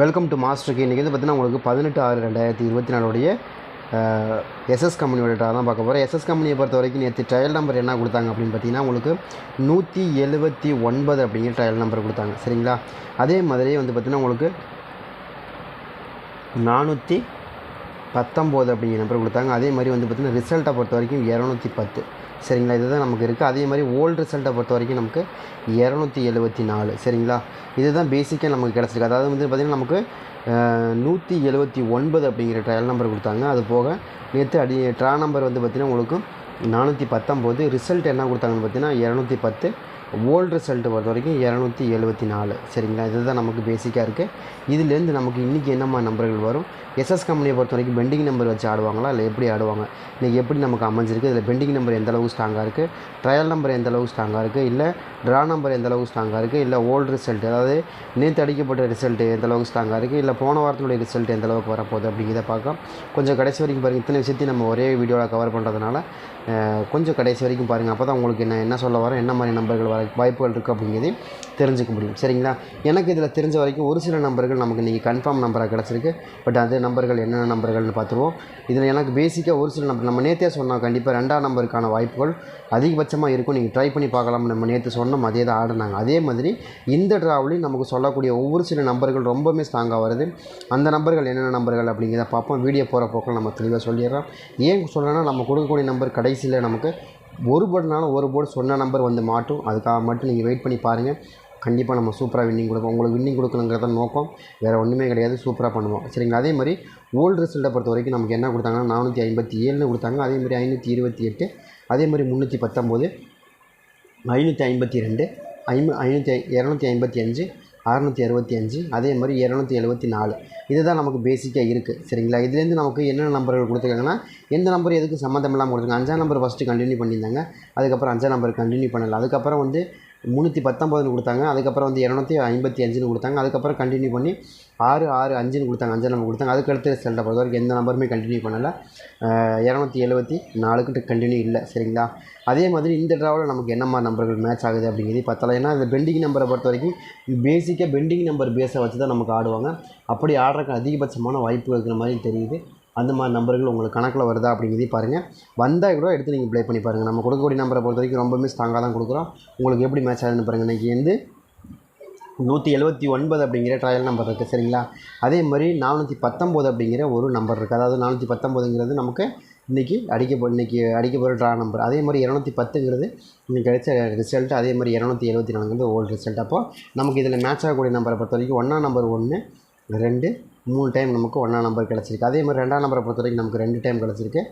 Welcome to மாஸ்டருக்கு இன்றைக்கி வந்து பார்த்தீங்கன்னா உங்களுக்கு பதினெட்டு ஆறு ரெண்டாயிரத்தி இருபத்தி நாலுடைய எஸ்எஸ் கம்பெனியோட ட்ரா தான் பார்க்க போகிறோம் எஸ்எஸ் கம்பெனியை பொறுத்த வரைக்கும் நேற்று ட்ரையல் நம்பர் என்ன கொடுத்தாங்க அப்படின்னு பார்த்தீங்கன்னா உங்களுக்கு நூற்றி எழுபத்தி ஒன்பது அப்படிங்கிற ட்ரையல் நம்பர் கொடுத்தாங்க. சரிங்களா? அதே மாதிரியே வந்து பார்த்திங்கன்னா உங்களுக்கு நானூற்றி பத்தொம்போது அப்படிங்கிற நம்பர் கொடுத்தாங்க. அதே மாதிரி வந்து பார்த்திங்கன்னா ரிசல்ட்டை பொறுத்த வரைக்கும் இரநூத்தி பத்து. சரிங்களா? இதுதான் நமக்கு இருக்குது அதே மாதிரி ஓல்டு ரிசல்ட்டை பொறுத்த வரைக்கும் நமக்கு இரநூத்தி எழுபத்தி நாலு. சரிங்களா? இதுதான் பேசிக்காக நமக்கு கிடச்சிருக்கு. அதாவது வந்து பார்த்திங்கன்னா நமக்கு நூற்றி எழுபத்தி ஒன்பது அப்படிங்கிற ட்ரையல் நம்பர் கொடுத்தாங்க. அது போக நேற்று அடி ட்ரா நம்பர் வந்து பார்த்திங்கன்னா உங்களுக்கு நானூற்றி பத்தொம்போது. ரிசல்ட் என்ன கொடுத்தாங்கன்னு பார்த்தீங்கன்னா இரநூத்தி பத்து. ஓல்டு ரிசல்ட் பொறுத்த வரைக்கும் இரநூத்தி எழுபத்தி நாலு. சரிங்களா? இதுதான் நமக்கு பேசிக்காக இருக்குது இதுலேருந்து நமக்கு இன்றைக்கி என்னம்மா நம்பர்கள் வரும்? எஸ்எஸ் கம்பெனியை பொறுத்த வரைக்கும் பெண்டிங் நம்பர் வச்சு ஆடுவாங்களா? இல்லை எப்படி ஆடுவாங்க? இன்றைக்கி எப்படி நமக்கு அமைஞ்சிருக்கு? இதில் பெண்டிங் நம்பர் எந்த அளவுக்கு ஸ்ட்ராங்காக இருக்குது ட்ரையல் நம்பர் எந்த அளவுக்கு ஸ்ட்ராங்காக இருக்குது இல்லை ட்ரா நம்பர் எந்த அளவுக்கு ஸ்ட்ராங்காக இருக்குது இல்லை ஓல்டு ரிசல்ட் அதாவது நேற்று அடிக்கப்பட்ட ரிசல்ட் எந்த அளவுக்கு ஸ்ட்ராங்காக இருக்குது இல்லை போன வாரத்தினுடைய ரிசல்ட் எந்த அளவுக்கு வரப்போகுது அப்படிங்கிறத பார்க்க கொஞ்சம் கடைசி வரைக்கும் பாருங்கள் இத்தனை விஷயத்தையும் நம்ம ஒரே வீடியோவில் கவர் பண்ணுறதுனால கொஞ்சம் கடைசி வரைக்கும் பாருங்கள் அப்போ தான் உங்களுக்கு என்ன என்ன சொல்ல வரேன் என்ன மாதிரி நம்பர்கள் வர வாய்ப்புகள் இருக்குது அப்படிங்கிறது தெரிஞ்சுக்க முடியும். சரிங்களா? எனக்கு இதில் தெரிஞ்ச வரைக்கும் ஒரு சில நம்பர்கள் நமக்கு இன்றைக்கி கன்ஃபார்ம் நம்பராக கிடச்சிருக்கு. பட் அது நம்பர்கள் என்னென்ன நம்பர்கள்னு பார்த்துருவோம். இதில் எனக்கு பேசிக்காக ஒரு சில நம்பர் நம்ம நேற்றே சொன்னால் கண்டிப்பாக ரெண்டாம் நம்பருக்கான வாய்ப்புகள் அதிகபட்சமாக இருக்கும். நீங்கள் ட்ரை பண்ணி பார்க்கலாம் நம்ம நேற்று சொன்னோம் அதே தான் ஆடினாங்க அதே மாதிரி இந்த ட்ராவலையும் நமக்கு சொல்லக்கூடிய ஒவ்வொரு சில நம்பர்கள் ரொம்பவுமே ஸ்ட்ராங்காக வருது. அந்த நம்பர்கள் என்னென்ன நம்பர்கள் அப்படிங்கிறத பார்ப்போம். வீடியோ போகிற போக்கில் நம்ம தெளிவாக சொல்லிடுறோம். ஏன் சொல்கிறேன்னா நம்ம கொடுக்கக்கூடிய நம்பர் கடைசியில் நமக்கு ஒரு போர்டுனாலும் ஒரு போர்டு சொன்ன நம்பர் வந்து மாட்டும். அதுக்காக மட்டும் நீங்கள் வெயிட் பண்ணி பாருங்கள் கண்டிப்பாக நம்ம சூப்பராக வின்னிங் கொடுப்போம் உங்களுக்கு வின்னிங் கொடுக்கணுங்கிறத நோக்கம். வேறு ஒன்றுமே கிடையாது. சூப்பராக பண்ணுவோம். சரிங்களா? அதே மாதிரி ஓல்டு ரிசல்ட்டை பொறுத்த வரைக்கும் நமக்கு என்ன கொடுத்தாங்கன்னா நானூற்றி ஐம்பத்தி ஏழுன்னு கொடுத்தாங்க. அதே மாதிரி ஐநூற்றி இருபத்தி எட்டு அதே மாதிரி முந்நூற்றி பத்தொம்போது ஐநூற்றி ஐம்பத்தி ரெண்டு ஐம்பு ஐநூற்றி இரநூத்தி ஐம்பத்தி அஞ்சு அறநூற்றி அறுபத்தி அஞ்சு அதே மாதிரி இரநூத்தி எழுபத்தி நாலு. இதுதான் நமக்கு பேசிக்காக இருக்குது சரிங்களா? இதுலேருந்து நமக்கு என்னென்ன நம்பர்கள் கொடுத்துருக்காங்கன்னா எந்த நம்பர் எதுக்கு சம்மந்தம் இல்லாமல் கொடுத்துருக்காங்க? அஞ்சாம் நம்பர் ஃபஸ்ட்டு கண்டினியூ பண்ணியிருந்தாங்க. அதுக்கப்புறம் அஞ்சாம் நம்பர் கண்டினியூ பண்ணலை. அதுக்கப்புறம் வந்து முந்நூற்றி பத்தொம்போதுன்னு கொடுத்தாங்க. அதுக்கப்புறம் வந்து இரநூத்தி ஐம்பத்தி அஞ்சுன்னு கொடுத்தாங்க. அதுக்கப்புறம் கண்டினியூ பண்ணி ஆறு ஆறு அஞ்சுன்னு கொடுத்தாங்க. அஞ்சு நம்பர் கொடுத்தாங்க. அதுக்கடுத்து ரிசல்ட்டை பொறுத்த வரைக்கும் எந்த நம்பருமே கண்டினியூ பண்ணலை. இரநூத்தி எழுபத்தி நாலுக்கிட்ட கண்டினியூ இல்லை. சரிங்களா? அதே மாதிரி இந்த ட்ராவில் நமக்கு என்னம்மா நம்பர்கள் மேட்ச் ஆகுது அப்படிங்கிறது பார்த்தலாம் ஏன்னா இந்த பெண்டிங் நம்பரை பொறுத்த வரைக்கும் பேசிக்காக பெண்டிங் நம்பர் பேஸை வச்சு தான் நமக்கு ஆடுவாங்க. அப்படி ஆடுறதுக்கு அதிகபட்சமான வாய்ப்பு இருக்கிற மாதிரி தெரியுது. அந்த மாதிரி நம்பர்கள் உங்களுக்கு கணக்கில் வருதா அப்படிங்கிறதையும் பாருங்கள் வந்தால் கூட எடுத்து நீங்கள் ப்ளே பண்ணி பாருங்கள் நம்ம கொடுக்கக்கூடிய நம்பரை பொறுத்த வரைக்கும் ரொம்பவுமே ஸ்ட்ராங்காக தான் கொடுக்குறோம். உங்களுக்கு எப்படி மேட்ச் ஆகுதுன்னு பாருங்கள் இன்றைக்கி வந்து நூற்றி எழுபத்தி ஒன்பது அப்படிங்கிற ட்ரையல் நம்பர் இருக்குது சரிங்களா? அதே மாதிரி நானூற்றி பத்தொம்போது அப்படிங்கிற ஒரு நம்பர் இருக்குது அதாவது நானூற்றி பத்தொம்போதுங்கிறது நமக்கு இன்றைக்கி அடிக்க போ இன்றைக்கி அடிக்க போகிற ட்ரா நம்பர் அதே மாதிரி இரநூத்தி பத்துங்கிறது இன்றைக்கி கிடைச்ச ரிசல்ட் அதே மாதிரி இரநூத்தி எழுபத்தி நாலுங்கிறது ஓல்டு ரிசல்ட் அப்போ நமக்கு இதில் மேட்ச் ஆகக்கூடிய நம்பரை பொறுத்த வரைக்கும் ஒன்றா நம்பர் ஒன்று ரெண்டு மூணு டைம் நமக்கு ஒன்றாம் நம்பர் கிடச்சிருக்கு. அதே மாதிரி ரெண்டாம் நம்பரை பொறுத்த வரைக்கும் நமக்கு ரெண்டு டைம் கிடச்சிருக்கு.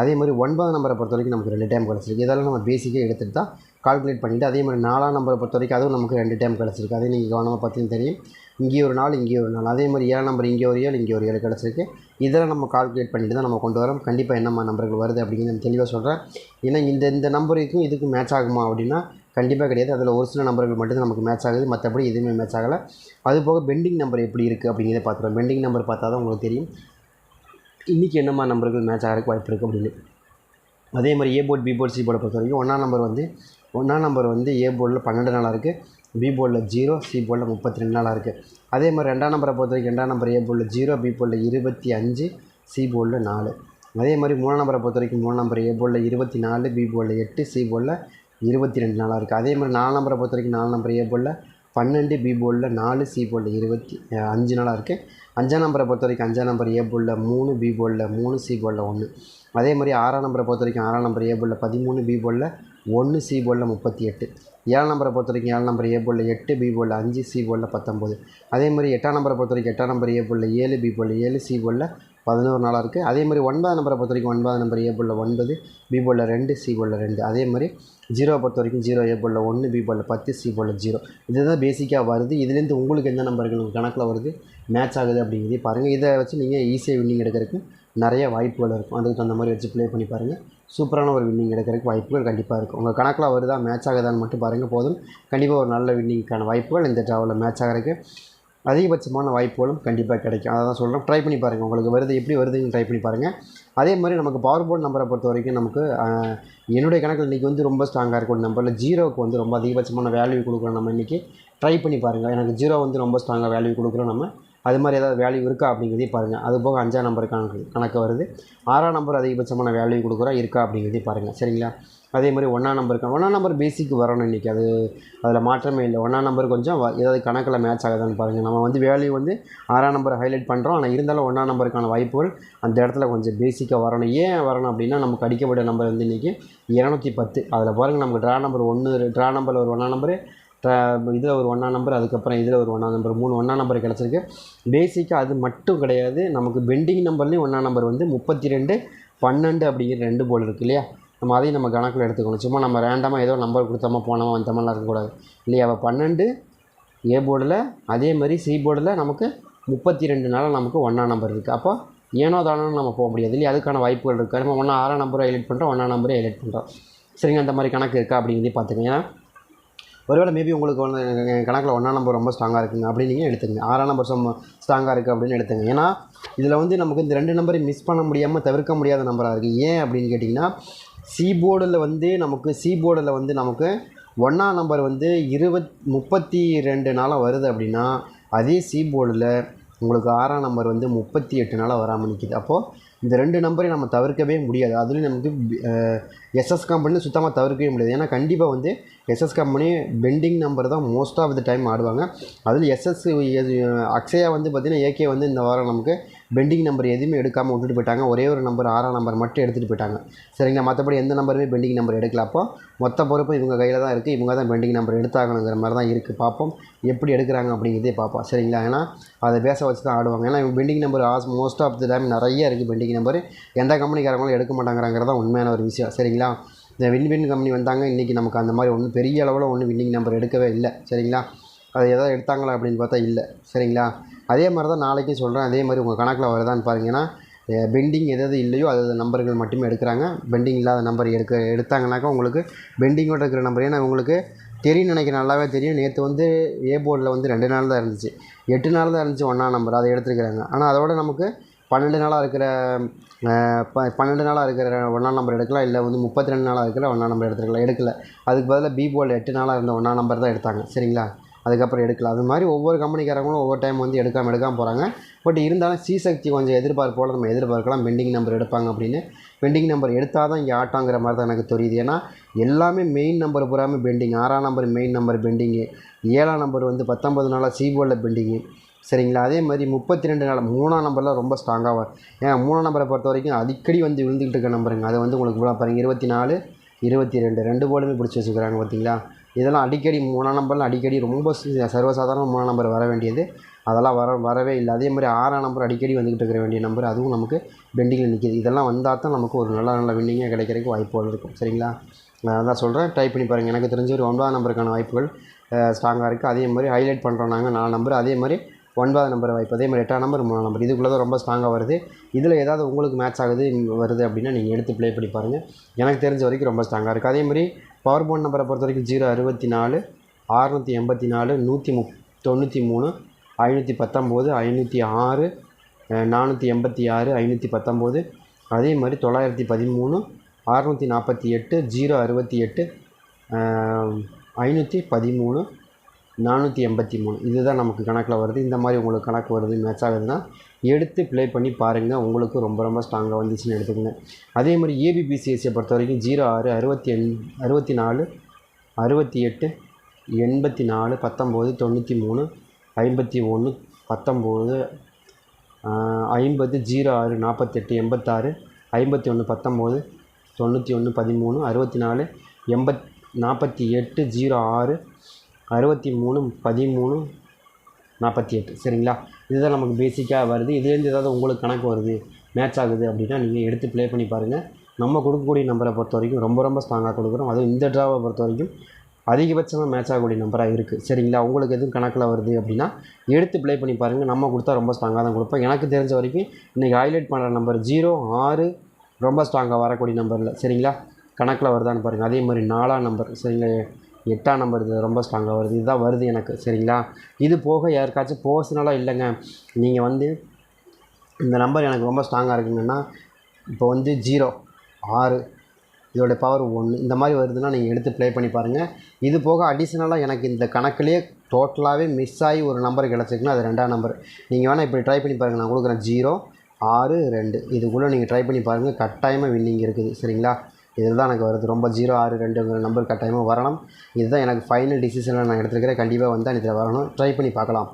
அதே மாதிரி ஒன்பதாம் நம்பரை பொறுத்த வரைக்கும் நமக்கு ரெண்டு டைம் கிடச்சிருக்கு. இதெல்லாம் நம்ம பேசிக்காக எடுத்துகிட்டு தான் கால்குலேட் பண்ணிவிட்டு அதே மாதிரி நாலாம் நம்பரை பொறுத்த வரைக்கும் அதுவும் நமக்கு ரெண்டு டைம் கிடச்சிருக்கு. அதே நீங்கள் கவனமாக பார்த்தீங்கன்னு தெரியும். இங்கே ஒரு நாள் இங்கே ஒரு நாள். அதே மாதிரி ஏழாம் நம்பர் இங்கே ஒரு ஏழு இங்கே ஒரு ஏழு கிடச்சிருக்கு. இதெல்லாம் நம்ம கால்குலேட் பண்ணிட்டு தான் நம்ம கொண்டு வரோம். கண்டிப்பாக என்னம்மா நம்பர்கள் வருது அப்படிங்கிறது நான் தெளிவாக சொல்கிறேன் ஏன்னா இந்த இந்த நம்பருக்கும் இதுக்கும் மேட்ச் ஆகுமா அப்படின்னா கண்டிப்பாக கிடையாது. அதில் ஒரு சில நம்பர்கள் மட்டும்தான் நமக்கு மேட்ச் ஆகுது. மற்றபடி எதுவுமே மேட்ச் ஆகலை. அது போக பெண்டிங் நம்பர் எப்படி இருக்குது அப்படிங்கிறத பார்த்துருவோம் பெண்டிங் நம்பர் பார்த்தா தான் உங்களுக்கு தெரியும். இன்றைக்கி என்னம்மா நம்பர்கள் மேட்ச் ஆகிறதுக்கு வாய்ப்பு இருக்குது அப்படின்னு. அதே மாதிரி A board B board C போர்டை பொறுத்த வரைக்கும் ஒன்றாம் நம்பர் வந்து ஒன்றாம் நம்பர் வந்து ஏ போர்டில் பன்னெண்டு நாளாக இருக்குது பி போர்டில் ஜீரோ சி போர்டில் முப்பத்தி ரெண்டு நாளாக இருக்குது அதே மாதிரி ரெண்டாம் நம்பரை பொறுத்த வரைக்கும் ரெண்டாம் நம்பர் ஏ போர்டில் ஜீரோ பி போர்டில் இருபத்தி அஞ்சு சி போர்டில் நாலு. அதே மாதிரி மூணாம் நம்பரை பொறுத்த வரைக்கும் மூணாம் நம்பர் ஏ போர்டில் இருபத்தி நாலு பி போர்டில் எட்டு சி போர்டில் இருபத்தி ரெண்டு நாளாக இருக்குது. அதே மாதிரி நாலு நம்பரை பொறுத்த வரைக்கும் நாலு நம்பர் ஏ போலில் பன்னெண்டு பி போலில் நாலு சி போலில் இருபத்தி அஞ்சு நாளாக இருக்குது. அஞ்சாம் நம்பரை பொறுத்த வரைக்கும் அஞ்சாம் நம்பர் ஏ போலில் மூணு பி போலில் மூணு சி போலில் ஒன்று. அதே மாதிரி ஆறாம் நம்பரை பொறுத்த வரைக்கும் ஆறாம் நம்பர் ஏ போலில் பதிமூணு பி போலில் ஒன்று சி போலில் முப்பத்தி எட்டு. ஏழாம் நம்பரை பொறுத்த வரைக்கும் ஏழு நம்பர் ஏ போலில் எட்டு பி போலில் அஞ்சு சி போலில் பத்தொம்போது அதே மாதிரி எட்டாம் நம்பரை பொறுத்த வரைக்கும் எட்டாம் நம்பர் ஏ போலில் ஏழு பி போலில் ஏழு சி போலில் பதினோரு நாளாக இருக்குது அதே மாதிரி ஒன்பதாம் நம்பரை பொறுத்த வரைக்கும் ஒன்பதாம் நம்பர் ஏ ஒன்பது பி ரெண்டு சி ரெண்டு. அதே மாதிரி ஜீரோவை பொறுத்த வரைக்கும் ஜீரோ ஏ போர்டில் ஒன்று பி பத்து சி போர்டில் ஜீரோ இதுதான் பேசிக்காக வருது. இதுலேருந்து உங்களுக்கு எந்த நம்பர்கள் உங்கள் கணக்கில் வருது? மேட்ச் ஆகுது அப்படிங்கிறதே பாருங்கள் இதை வச்சு நீங்கள் ஈஸியாக வின்னிங் எடுக்கிறதுக்கு நிறைய வாய்ப்புகள் இருக்கும். அதுக்கு தகுந்த மாதிரி வச்சு ப்ளே பண்ணி பாருங்கள் சூப்பரான ஒரு வின்னிங் எடுக்கிறதுக்கு வாய்ப்புகள் கண்டிப்பாக இருக்கும். உங்கள் கணக்கில் வருதா? மேட்ச் ஆகுதான்னு மட்டும் பாருங்கள் போதும். கண்டிப்பாக ஒரு நல்ல வின்னிங்க்கான வாய்ப்புகள் இந்த ட்ராவலில் மேட்ச் ஆகிறதுக்கு. அதிகபட்சமான வாய்ப்புகளும் கண்டிப்பாக கிடைக்கும். அதை தான் சொல்கிறேன் ட்ரை பண்ணி பாருங்கள் உங்களுக்கு வருது எப்படி வருதுன்னு ட்ரை பண்ணி பாருங்கள் அதே மாதிரி நமக்கு பவர் போர்டு நம்பரை பொறுத்த வரைக்கும் நமக்கு என்னுடைய கணக்கில் இன்றைக்கி வந்து ரொம்ப ஸ்ட்ராங்காக இருக்கும் நம்பரில் ஜீரோவுக்கு வந்து ரொம்ப அதிகபட்சமான வேல்யூ கொடுக்குறோம் நம்ம இன்றைக்கி ட்ரை பண்ணி பாருங்கள் எனக்கு ஜீரோ வந்து ரொம்ப ஸ்ட்ராங்காக வேல்யூ கொடுக்குறோம் நம்ம. அது மாதிரி ஏதாவது வேல்யூ இருக்கா அப்படிங்கிறதையும் பாருங்கள் அது போக அஞ்சாம் நம்பர் கணக்கு கணக்கு வருது. ஆறாம் நம்பர் அதிகபட்சமான வேல்யூ கொடுக்குறோம் இருக்கா அப்படிங்கிறதையும் பாருங்கள் சரிங்களா? அதே மாதிரி ஒன்றாம் நம்பருக்கு ஒன்றாம் நம்பர் பேசிக் வரணும் இன்றைக்கி அது அதில் மாற்றமே இல்லை. ஒன்றாம் நம்பர் கொஞ்சம் ஏதாவது கணக்கில் மேட்ச் ஆகுதான்னு பாருங்கள் நம்ம வந்து வேல்யூ வந்து ஆறாம் நம்பர் ஹைலைட் பண்ணுறோம் ஆனால் இருந்தாலும் ஒன்றாம் நம்பருக்கான வாய்ப்புகள் அந்த இடத்துல கொஞ்சம் பேசிக்காக வரணும். ஏன் வரணும் அப்படின்னா நமக்கு அடிக்கப்பட்ட நம்பர் வந்து இன்றைக்கி இரநூத்தி பத்து. அதில் பாருங்கள் நமக்கு ட்ரா நம்பர் ஒன்று ட்ரா நம்பரில் ஒரு ஒன்றாம் நம்பரு இதில் ஒரு ஒன்றாம் நம்பர் அதுக்கப்புறம் இதில் ஒரு ஒன்றாம் நம்பர் மூணு ஒன்றா நம்பர் கிடச்சிருக்கு. பேசிக்காக அது மட்டும் கிடையாது. நமக்கு பெண்டிங் நம்பர்லேயும் ஒன்றாம் நம்பர் வந்து முப்பத்தி ரெண்டு பன்னெண்டு அப்படிங்கிற ரெண்டு போல் இருக்கு இல்லையா? நம்ம அதையும் நம்ம கணக்கில் எடுத்துக்கணும். சும்மா நம்ம ரேண்டமாக ஏதோ நம்பர் கொடுத்தோமா போனோமா வந்தோமெல்லாம் இருக்கக்கூடாது. இல்லையா? அவள் பன்னெண்டு ஏ போர்டில் அதே மாதிரி சி போர்டில் நமக்கு முப்பத்தி ரெண்டு நாளில் நமக்கு ஒன்றாம் நம்பர் இருக்குது அப்போ ஏனோ தானோ நம்ம போக முடியாது இல்லையா? அதுக்கான வாய்ப்புகள் இருக்குது நம்ம ஒன்றா ஆறாம் நம்பரை ஹைலைட் பண்ணுறோம் ஒன்றா நம்பரை ஹைலைட் பண்ணுறோம் சரிங்க? அந்த மாதிரி கணக்கு இருக்கா அப்படிங்கிறதே பார்த்துங்க ஏன்னா ஒருவேளை மேபி உங்களுக்கு வந்து கணக்கில் ஒன்றாம் நம்பர் ரொம்ப ஸ்ட்ராங்காக இருக்குங்க அப்படின்னு நீங்கள் எடுத்துங்க ஆறாம் நம்பர் சம் ஸ்ட்ராங்காக இருக்குது அப்படின்னு எடுத்துங்க ஏன்னா இதில் வந்து நமக்கு இந்த ரெண்டு நம்பரை மிஸ் பண்ண முடியாமல் தவிர்க்க முடியாத நம்பராக இருக்குது ஏன் அப்படின்னு கேட்டிங்கன்னா சி போர்டில் வந்து நமக்கு சி போர்டில் வந்து நமக்கு ஒன்றாம் நம்பர் வந்து இருபத் முப்பத்தி ரெண்டு நாளாக வருது அப்படின்னா அதே சி போர்டில் உங்களுக்கு ஆறாம் நம்பர் வந்து முப்பத்தி எட்டு நாளாக வராமல் நிற்கிது அப்போது இந்த ரெண்டு நம்பரையும் நம்ம தவிர்க்கவே முடியாது. அதுலேயும் நமக்கு எஸ்எஸ் கம்பெனி சுத்தமாக தவிர்க்கவே முடியாது. ஏன்னா கண்டிப்பாக வந்து எஸ்எஸ் கம்பெனி பெண்டிங் நம்பர் தான் மோஸ்ட் ஆஃப் த டைம் ஆடுவாங்க. அதில் எஸ்எஸ் அக்ஷயா வந்து பார்த்திங்கன்னா ஏகே வந்து இந்த வாரம் நமக்கு பெண்டிங் நம்பர் எதுவுமே எடுக்காமல் விட்டுட்டு போயிட்டாங்க. ஒரே ஒரு நம்பர் ஆறாம் நம்பர் மட்டும் எடுத்துகிட்டு போயிட்டாங்க. சரிங்களா? மற்றபடி எந்த நம்பருமே பெண்டிங் நம்பர் எடுக்கல. அப்போ மொத்த பொறுப்பு இவங்க கையில் தான் இருக்குது இவங்க தான் பெண்டிங் நம்பர் எடுத்தாகணுங்கிற மாதிரி தான் இருக்குது பார்ப்போம் எப்படி எடுக்கிறாங்க அப்படிங்கிறதே பார்ப்போம் சரிங்களா? ஏன்னா அதை பேச வச்சு தான் ஆடுவாங்க. ஏன்னா இவங்க pending number as most of the time நிறைய இருக்குது பெண்டிங் நம்பர். எந்த கம்பெனிக்காரங்களும் எடுக்க மாட்டாங்கிறாங்கிறது தான் உண்மையான ஒரு விஷயம். சரிங்களா? இந்த வின் வின் கம்பெனி வந்தாங்க. இன்றைக்கி நமக்கு அந்த மாதிரி ஒன்றும் பெரிய அளவில் ஒன்றும் வின்னிங் நம்பர் எடுக்கவே இல்லை. சரிங்களா? அது எதாவது எடுத்தாங்களா அப்படின்னு பார்த்தா இல்லை. சரிங்களா? அதே மாதிரி தான் நாளைக்கும் சொல்கிறேன் அதே மாதிரி உங்கள் கணக்கில் வருதான்னு பாருங்கன்னா பெண்டிங் எது எது இல்லையோ அது நம்பர்கள் மட்டுமே எடுக்கிறாங்க. பெண்டிங் இல்லாத நம்பர் எடுக்க எடுத்தாங்கனாக்கா உங்களுக்கு பெண்டிங்கோட இருக்கிற நம்பர். ஏன்னா உங்களுக்கு தெரியும் நினைக்க நல்லாவே தெரியும். நேற்று வந்து ஏ போர்டில் வந்து ரெண்டு நாள் தான் இருந்துச்சு. எட்டு நாள் தான் இருந்துச்சு ஒன்றாம் நம்பர் அதை எடுத்துருக்கிறாங்க. ஆனால் அதோட நமக்கு பன்னெண்டு நாளாக இருக்கிற ப பன்னெண்டு நாளாக இருக்கிற ஒன்றா நம்பர் எடுக்கலாம் இல்லை வந்து முப்பத்தி ரெண்டு நாளாக இருக்கிற ஒன்றா நம்பர் எடுத்துருக்கலாம் எடுக்கல. அதுக்கு பதிலாக பி போர்டில் எட்டு நாளாக இருந்த ஒன்றாம் நம்பர் தான் எடுத்தாங்க. சரிங்களா? அதுக்கப்புறம் எடுக்கலாம். அது மாதிரி ஒவ்வொரு கம்பெனிக்காரங்களும் ஒவ்வொரு டைம் வந்து எடுக்காமல் எடுக்காமல் போகிறாங்க பட் இருந்தாலும் சி சக்தி கொஞ்சம் எதிர்பார்ப்போல் நம்ம எதிர்பார்க்கலாம். பெண்டிங் நம்பர் எடுப்பாங்க அப்படின்னு. பெண்டிங் நம்பர் எடுத்தால் தான் இங்கே ஆட்டாங்கிற மாதிரி தான் எனக்கு தெரியுது. ஏன்னா எல்லாமே மெயின் நம்பர் பூராமே பெண்டிங் ஆறாம் நம்பர் மெயின் நம்பர் பெண்டிங்கு ஏழாம் நம்பர் வந்து பத்தொம்பது நாளாக சிபோர்டில் பெண்டிங்கு சரிங்களா? அதே மாதிரி முப்பத்தி ரெண்டு நாள் மூணாம் நம்பரில் ரொம்ப ஸ்ட்ராங்காக ஏன்னா மூணாம் நம்பரை பொறுத்த வரைக்கும் அடிக்கடி வந்து விழுந்துக்கிட்டு இருக்க நம்பருங்க அதை வந்து உங்களுக்கு இவ்வளோ இருபத்தி நாலு இருபத்தி ரெண்டு. ரெண்டு போலுமே பிடிச்சி வச்சுக்கிறாங்க பார்த்தீங்களா? இதெல்லாம் அடிக்கடி மூணாம் நம்பர்லாம் அடிக்கடி ரொம்ப சர்வசாதாரண மூணாம் நம்பர் வர வேண்டியது. அதெல்லாம் வர வரவே இல்லை. அதே மாதிரி ஆறாம் நம்பர் அடிக்கடி வந்துக்கிட்டு இருக்கிற வேண்டிய நம்பர் அதுவும் நமக்கு பெண்டிங்கில் நிற்கிது இதெல்லாம் வந்தால் தான் நமக்கு ஒரு நல்ல நல்ல வின்னிங்காக கிடைக்கிறதுக்கு வாய்ப்புகள் இருக்கும். சரிங்களா? நான் அதான் சொல்கிறேன் ட்ரை பண்ணி பாருங்கள் எனக்கு தெரிஞ்ச ஒரு ஒன்பதாம் நம்பருக்கான வாய்ப்புகள் ஸ்ட்ராங்காக இருக்குது அதே மாதிரி ஹைலைட் பண்ணுறோம் நாங்கள் நாலு நம்பர். அதே மாதிரி ஒன்பதாம் நம்பர் வாய்ப்பு அதே மாதிரி எட்டாம் நம்பர் மூணாம் நம்பர் இதுக்குள்ளே தான் ரொம்ப ஸ்ட்ராங்காக வருது. இதில் ஏதாவது உங்களுக்கு மேட்ச் ஆகுது வருது அப்படின்னா நீங்கள் எடுத்து ப்ளே பண்ணி பாருங்கள் எனக்கு தெரிஞ்ச வரைக்கும் ரொம்ப ஸ்ட்ராங்காக இருக்குது அதே மாதிரி பவர் போன் நம்பரை பொறுத்த வரைக்கும் ஜீரோ அறுபத்தி நாலு அறுநூற்றி எண்பத்தி நாலு நூற்றி முப் தொண்ணூற்றி மூணு ஐநூற்றி பத்தொம்போது ஐநூற்றி ஆறு நானூற்றி எண்பத்தி ஆறு ஐநூற்றி பத்தொம்போது. அதே மாதிரி தொள்ளாயிரத்தி பதிமூணு அறுநூற்றி நாற்பத்தி எட்டு ஜீரோ அறுபத்தி எட்டு ஐநூற்றி பதிமூணு நானூற்றி எண்பத்தி மூணு. இதுதான் நமக்கு கணக்கில் வருது. இந்த மாதிரி உங்களுக்கு கணக்கு வருது மேட்ச் ஆகுதுன்னா எடுத்து ப்ளே பண்ணி பாருங்கள் உங்களுக்கு ரொம்ப ரொம்ப ஸ்ட்ராங்காக வந்துச்சுன்னு எடுத்துக்கோங்க. அதே மாதிரி ஏபிபிசிஎஸ்சியை பொறுத்த வரைக்கும் ஜீரோ ஆறு அறுபத்தி எண் அறுபத்தி நாலு அறுபத்தி எட்டு எண்பத்தி நாலு பத்தொம்போது தொண்ணூற்றி மூணு ஐம்பத்தி ஒன்று பத்தொம்போது ஐம்பது ஜீரோ ஆறு நாற்பத்தெட்டு எண்பத்தாறு ஐம்பத்தி ஒன்று பத்தொம்போது தொண்ணூற்றி ஒன்று பதிமூணு அறுபத்தி நாலு எண்பத் நாற்பத்தி எட்டு ஜீரோ ஆறு அறுபத்தி மூணு பதிமூணு நாற்பத்தி எட்டு சரிங்களா? இதுதான் நமக்கு பேசிக்காக வருது. இதுலேருந்து ஏதாவது உங்களுக்கு கணக்கு வருது மேட்ச் ஆகுது அப்படின்னா நீங்கள் எடுத்து ப்ளே பண்ணி பாருங்கள் நம்ம கொடுக்கக்கூடிய நம்பரை பொறுத்த வரைக்கும் ரொம்ப ரொம்ப ஸ்ட்ராங்காக கொடுக்குறோம். அதுவும் இந்த ட்ராவை பொறுத்த வரைக்கும் அதிகபட்சமாக மேட்ச் ஆகக்கூடிய நம்பராக இருக்குது சரிங்களா? உங்களுக்கு எதுவும் கணக்கில் வருது அப்படின்னா எடுத்து ப்ளே பண்ணி பாருங்கள் நம்ம கொடுத்தா ரொம்ப ஸ்ட்ராங்காக தான் கொடுப்போம். எனக்கு தெரிஞ்ச வரைக்கும் இன்றைக்கி ஹைலைட் பண்ணுற நம்பர் ஜீரோ ஆறு ரொம்ப ஸ்ட்ராங்காக வரக்கூடிய நம்பரில் சரிங்களா? கணக்கில் வருதான்னு பாருங்கள் அதே மாதிரி நாலாம் நம்பர் சரிங்களா? எட்டாம் நம்பர் இது ரொம்ப ஸ்ட்ராங்காக வருது. இதுதான் வருது எனக்கு சரிங்களா? இது போக யாருக்காச்சும் பர்சனலாக இல்லைங்க. நீங்கள் வந்து இந்த நம்பர் எனக்கு ரொம்ப ஸ்ட்ராங்காக இருக்குங்கன்னா இப்போ வந்து ஜீரோ ஆறு இதோடய பவர் ஒன்று இந்த மாதிரி வருதுன்னா நீங்கள் எடுத்து ப்ளே பண்ணி பாருங்கள் இது போக அடிஷ்னலாக எனக்கு இந்த கணக்குலேயே டோட்டலாகவே மிஸ் ஆகி ஒரு நம்பர் கிடச்சிருக்குன்னா அது ரெண்டாம் நம்பர் நீங்கள் வேணால் இப்படி ட்ரை பண்ணி பாருங்கள் நான் கொடுக்குறேன் ஜீரோ ஆறு ரெண்டு. இதுக்குள்ளே நீங்கள் ட்ரை பண்ணி பாருங்கள் கட்டாயமாக வின்னிங் இருக்குது சரிங்களா? இதில் தான் எனக்கு வருது. ரொம்ப ஜீரோ ஆறு ரெண்டுங்கிற நம்பர் கட்டாயமாக வரணும். இதுதான் எனக்கு ஃபைனல் டிசிஷனில் நான் எடுத்துருக்கிறேன். கண்டிப்பாக வந்தால் இதில் வரணும். ட்ரை பண்ணி பார்க்கலாம்.